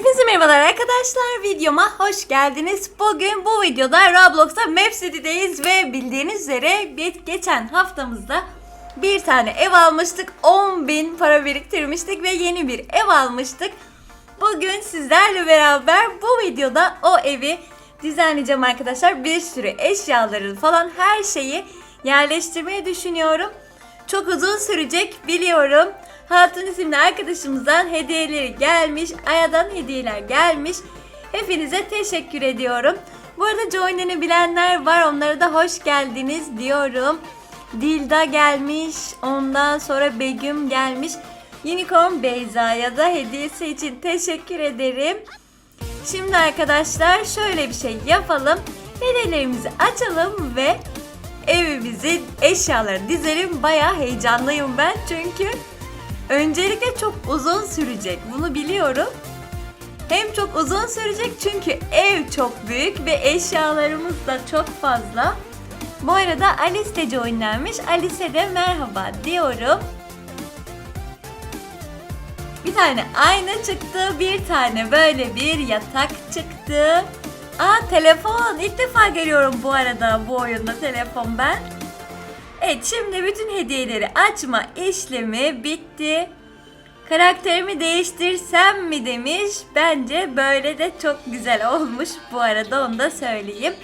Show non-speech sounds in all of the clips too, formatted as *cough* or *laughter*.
Hepinize merhabalar arkadaşlar. Videoma hoş geldiniz. Bugün bu videoda Roblox'ta Map City'deyiz ve bildiğiniz üzere bir- geçen haftamızda bir tane ev almıştık. 10.000 para biriktirmiştik ve yeni bir ev almıştık. Bugün sizlerle beraber bu videoda o evi düzenleyeceğim arkadaşlar. Bir sürü eşyaları falan her şeyi yerleştirmeyi düşünüyorum. Çok uzun sürecek biliyorum. Hatun isimli arkadaşımızdan hediyeleri gelmiş. Aya'dan hediyeler gelmiş. Hepinize teşekkür ediyorum. Bu arada Join'ini bilenler var. Onlara da hoş geldiniz diyorum. Dilda gelmiş. Ondan sonra Begüm gelmiş. Unicorn Beyza'ya da hediyesi için teşekkür ederim. Şimdi arkadaşlar şöyle bir şey yapalım. Hediyelerimizi açalım ve evimizi eşyaları dizelim. Bayağı heyecanlıyım ben çünkü öncelikle çok uzun sürecek. Bunu biliyorum. Hem çok uzun sürecek çünkü ev çok büyük ve eşyalarımız da çok fazla. Bu arada Alice de joinlenmiş. Alice'e de merhaba diyorum. Bir tane ayna çıktı, bir tane böyle bir yatak çıktı. Aa telefon. İlk defa görüyorum bu arada bu oyunda telefon ben. Evet şimdi bütün hediyeleri açma işlemi bitti. Karakterimi değiştirsem mi demiş. Bence böyle de çok güzel olmuş bu arada onu da söyleyeyim.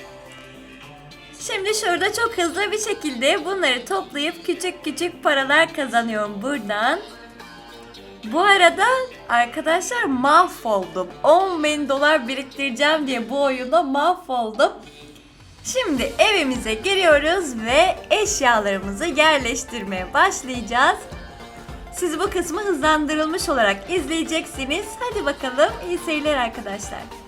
Şimdi şurada çok hızlı bir şekilde bunları toplayıp küçük küçük paralar kazanıyorum buradan. Bu arada arkadaşlar mahvoldum. 10 bin dolar biriktireceğim diye bu oyunda mahvoldum. Şimdi evimize giriyoruz ve eşyalarımızı yerleştirmeye başlayacağız. Siz bu kısmı hızlandırılmış olarak izleyeceksiniz. Hadi bakalım iyi seyirler arkadaşlar.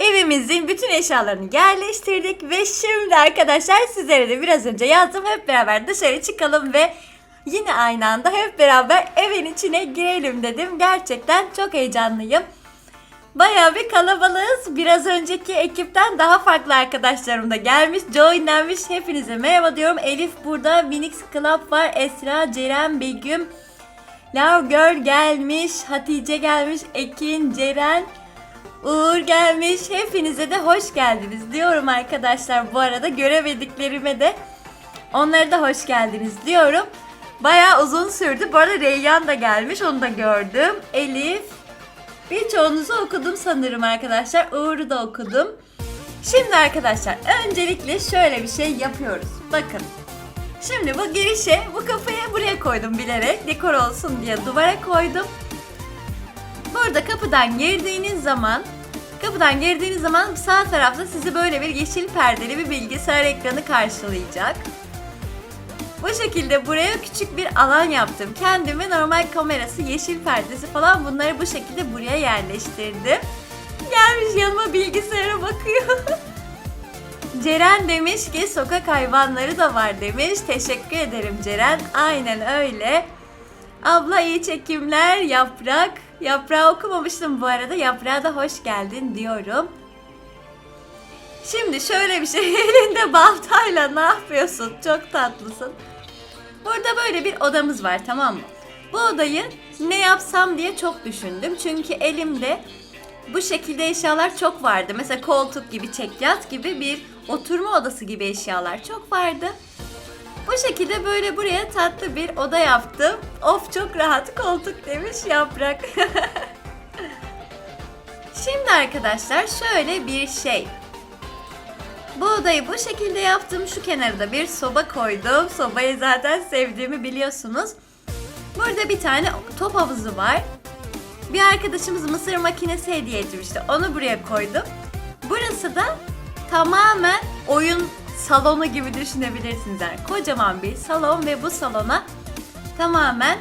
Evimizin bütün eşyalarını yerleştirdik ve şimdi arkadaşlar sizlere de biraz önce yazdım hep beraber dışarı çıkalım ve yine aynı anda hep beraber evin içine girelim dedim. Gerçekten çok heyecanlıyım. Bayağı bir kalabalığız. Biraz önceki ekipten daha farklı arkadaşlarım da gelmiş. Joinlenmiş. Hepinize merhaba diyorum. Elif burada. Minix Club var. Esra, Ceren, Begüm. Love Girl gelmiş. Hatice gelmiş. Ekin, Ceren. Uğur gelmiş. Hepinize de hoş geldiniz diyorum arkadaşlar. Bu arada göremediklerime de onlara da hoş geldiniz diyorum. Bayağı uzun sürdü. Bu arada Reyyan da gelmiş. Onu da gördüm. Elif, Birçoğunuzu okudum sanırım arkadaşlar. Uğur'u da okudum. Şimdi arkadaşlar öncelikle şöyle bir şey yapıyoruz. Bakın. Şimdi bu girişe bu kafayı buraya koydum bilerek. Dekor olsun diye duvara koydum. Burada kapıdan girdiğiniz zaman kapıdan girdiğiniz zaman sağ tarafta sizi böyle bir yeşil perdeli bir bilgisayar ekranı karşılayacak. Bu şekilde buraya küçük bir alan yaptım. Kendime normal kamerası, yeşil perdesi falan bunları bu şekilde buraya yerleştirdim. Gelmiş yanıma bilgisayara bakıyor. *laughs* Ceren demiş ki sokak hayvanları da var demiş. Teşekkür ederim Ceren. Aynen öyle. Abla iyi çekimler. Yaprak. Yaprağı okumamıştım bu arada. Yaprağa da hoş geldin diyorum. Şimdi şöyle bir şey *laughs* elinde baltayla ne yapıyorsun? Çok tatlısın. Burada böyle bir odamız var tamam mı? Bu odayı ne yapsam diye çok düşündüm. Çünkü elimde bu şekilde eşyalar çok vardı. Mesela koltuk gibi, çekyat gibi bir oturma odası gibi eşyalar çok vardı. Bu şekilde böyle buraya tatlı bir oda yaptım. Of çok rahat koltuk demiş yaprak. *laughs* Şimdi arkadaşlar şöyle bir şey. Bu odayı bu şekilde yaptım. Şu kenarda bir soba koydum. Sobayı zaten sevdiğimi biliyorsunuz. Burada bir tane top havuzu var. Bir arkadaşımız mısır makinesi hediye etmişti. Onu buraya koydum. Burası da tamamen oyun salonu gibi düşünebilirsiniz. Yani kocaman bir salon ve bu salona tamamen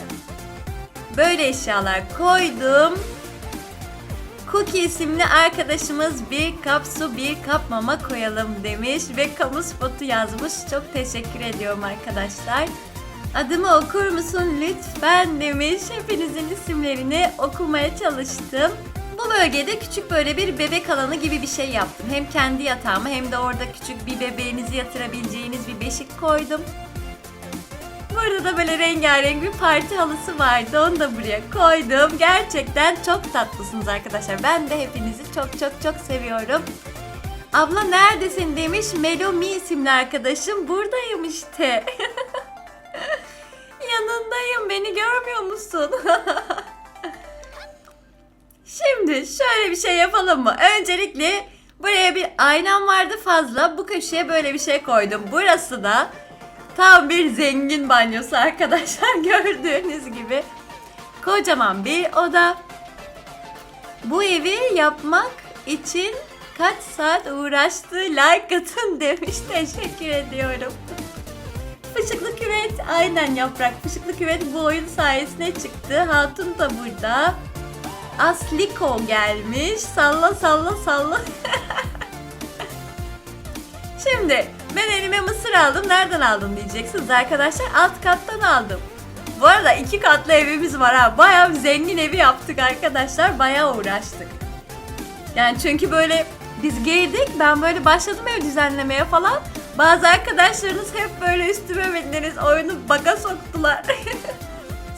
böyle eşyalar koydum. Cookie isimli arkadaşımız bir kap su bir kap mama koyalım demiş ve kamu spotu yazmış. Çok teşekkür ediyorum arkadaşlar. Adımı okur musun lütfen demiş. Hepinizin isimlerini okumaya çalıştım. Bu bölgede küçük böyle bir bebek alanı gibi bir şey yaptım. Hem kendi yatağımı hem de orada küçük bir bebeğinizi yatırabileceğiniz bir beşik koydum. Burada da böyle rengarenk bir parti halısı vardı. Onu da buraya koydum. Gerçekten çok tatlısınız arkadaşlar. Ben de hepinizi çok çok çok seviyorum. Abla neredesin demiş Melomi isimli arkadaşım. Buradayım işte. *laughs* Yanındayım. Beni görmüyor musun? *laughs* Şimdi şöyle bir şey yapalım mı? Öncelikle buraya bir aynam vardı fazla. Bu köşeye böyle bir şey koydum. Burası da Tam bir zengin banyosu arkadaşlar *laughs* gördüğünüz gibi. Kocaman bir oda. Bu evi yapmak için kaç saat uğraştı like atın demiş. *laughs* Teşekkür ediyorum. Fışıklı küvet aynen yaprak. Fışıklı küvet bu oyun sayesinde çıktı. Hatun da burada. Asliko gelmiş. Salla salla salla. Şimdi ben elime mısır aldım. Nereden aldın diyeceksiniz arkadaşlar. Alt kattan aldım. Bu arada iki katlı evimiz var ha. Bayağı zengin evi yaptık arkadaşlar. Bayağı uğraştık. Yani çünkü böyle biz girdik. Ben böyle başladım ev düzenlemeye falan. Bazı arkadaşlarınız hep böyle üstüme bindiniz. Oyunu baga soktular. *laughs*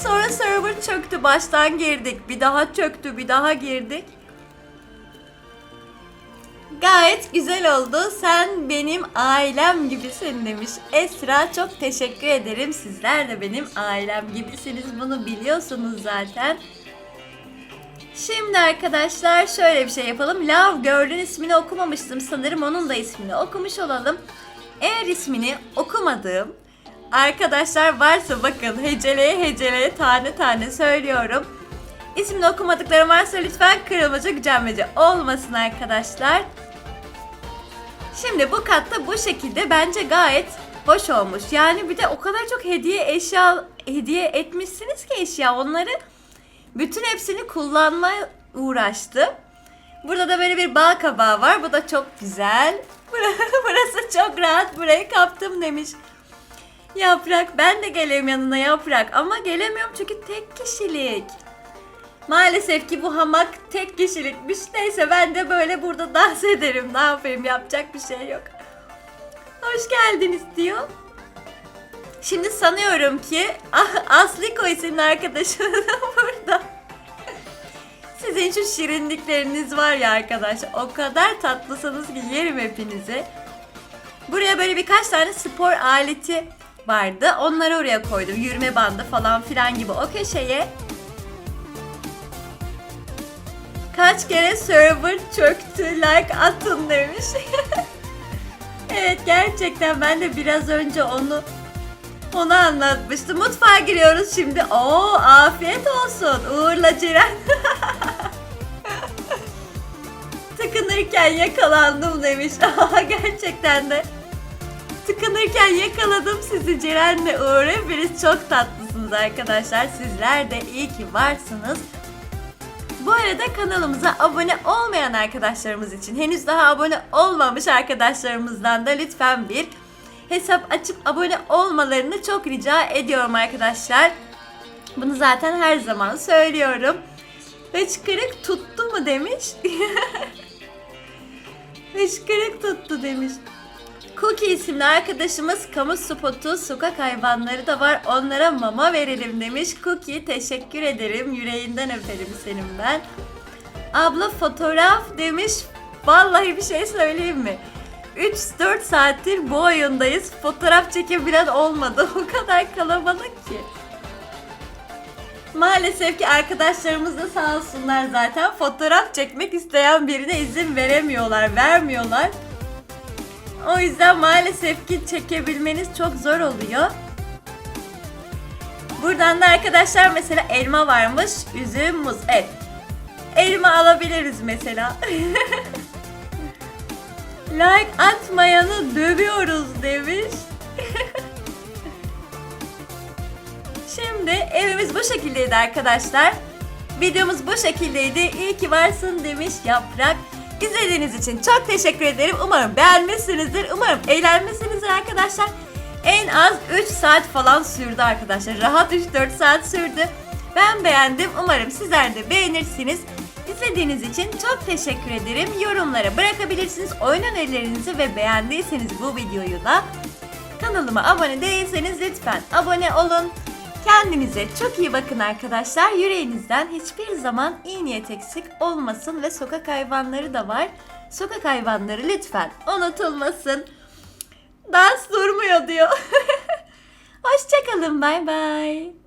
Sonra server çöktü. Baştan girdik. Bir daha çöktü. Bir daha girdik. Gayet güzel oldu. Sen benim ailem gibisin demiş. Esra çok teşekkür ederim. Sizler de benim ailem gibisiniz. Bunu biliyorsunuz zaten. Şimdi arkadaşlar şöyle bir şey yapalım. Love Girl'ün ismini okumamıştım. Sanırım onun da ismini okumuş olalım. Eğer ismini okumadığım arkadaşlar varsa bakın heceleye heceleye tane tane söylüyorum. İsmini okumadıklarım varsa lütfen kırılmaca gücenmece olmasın arkadaşlar. Şimdi bu katta bu şekilde bence gayet hoş olmuş. Yani bir de o kadar çok hediye eşya hediye etmişsiniz ki eşya onları bütün hepsini kullanmaya uğraştım. Burada da böyle bir bal kabağı var. Bu da çok güzel. *laughs* Burası çok rahat. Burayı kaptım demiş. Yaprak ben de geleyim yanına yaprak ama gelemiyorum çünkü tek kişilik. Maalesef ki bu hamak tek kişilikmiş. Neyse ben de böyle burada dans ederim. Ne yapayım yapacak bir şey yok. Hoş geldiniz diyor. Şimdi sanıyorum ki Ah- Asliko isimli arkadaşımız da *laughs* burada. Sizin şu şirinlikleriniz var ya arkadaşlar. O kadar tatlısınız ki yerim hepinizi. Buraya böyle birkaç tane spor aleti vardı. Onları oraya koydum. Yürüme bandı falan filan gibi o köşeye. Kaç kere server çöktü like atın demiş. *laughs* evet gerçekten ben de biraz önce onu onu anlatmıştım. Mutfağa giriyoruz şimdi. Oo afiyet olsun. Uğurla Ceren. *laughs* Tıkınırken yakalandım demiş. *laughs* Gerçekten de. Tıkınırken yakaladım sizi Ceren'le Uğur. Hepiniz çok tatlısınız arkadaşlar. Sizler de iyi ki varsınız. Bu arada kanalımıza abone olmayan arkadaşlarımız için henüz daha abone olmamış arkadaşlarımızdan da lütfen bir hesap açıp abone olmalarını çok rica ediyorum arkadaşlar. Bunu zaten her zaman söylüyorum. Hıçkırık tuttu mu demiş. *laughs* Hıçkırık tuttu demiş. Cookie isimli arkadaşımız kamu spotu sokak hayvanları da var onlara mama verelim demiş. Cookie teşekkür ederim yüreğinden öperim senin ben. Abla fotoğraf demiş. Vallahi bir şey söyleyeyim mi? 3-4 saattir bu oyundayız. Fotoğraf çekebilen olmadı. *laughs* O kadar kalabalık ki. Maalesef ki arkadaşlarımız da sağ olsunlar zaten fotoğraf çekmek isteyen birine izin veremiyorlar, vermiyorlar. O yüzden maalesef ki çekebilmeniz çok zor oluyor. Buradan da arkadaşlar mesela elma varmış, üzüm, muz. Evet. Elma alabiliriz mesela. *laughs* like atmayanı dövüyoruz demiş. *laughs* Şimdi evimiz bu şekildeydi arkadaşlar. Videomuz bu şekildeydi. İyi ki varsın demiş Yaprak. İzlediğiniz için çok teşekkür ederim. Umarım beğenmişsinizdir. Umarım eğlenmişsinizdir arkadaşlar. En az 3 saat falan sürdü arkadaşlar. Rahat 3-4 saat sürdü. Ben beğendim. Umarım sizler de beğenirsiniz. İzlediğiniz için çok teşekkür ederim. Yorumlara bırakabilirsiniz. Oyun önerilerinizi ve beğendiyseniz bu videoyu da kanalıma abone değilseniz lütfen abone olun. Kendinize çok iyi bakın arkadaşlar. Yüreğinizden hiçbir zaman iyi niyet eksik olmasın ve sokak hayvanları da var. Sokak hayvanları lütfen unutulmasın. Dans durmuyor diyor. *laughs* Hoşçakalın bay bay.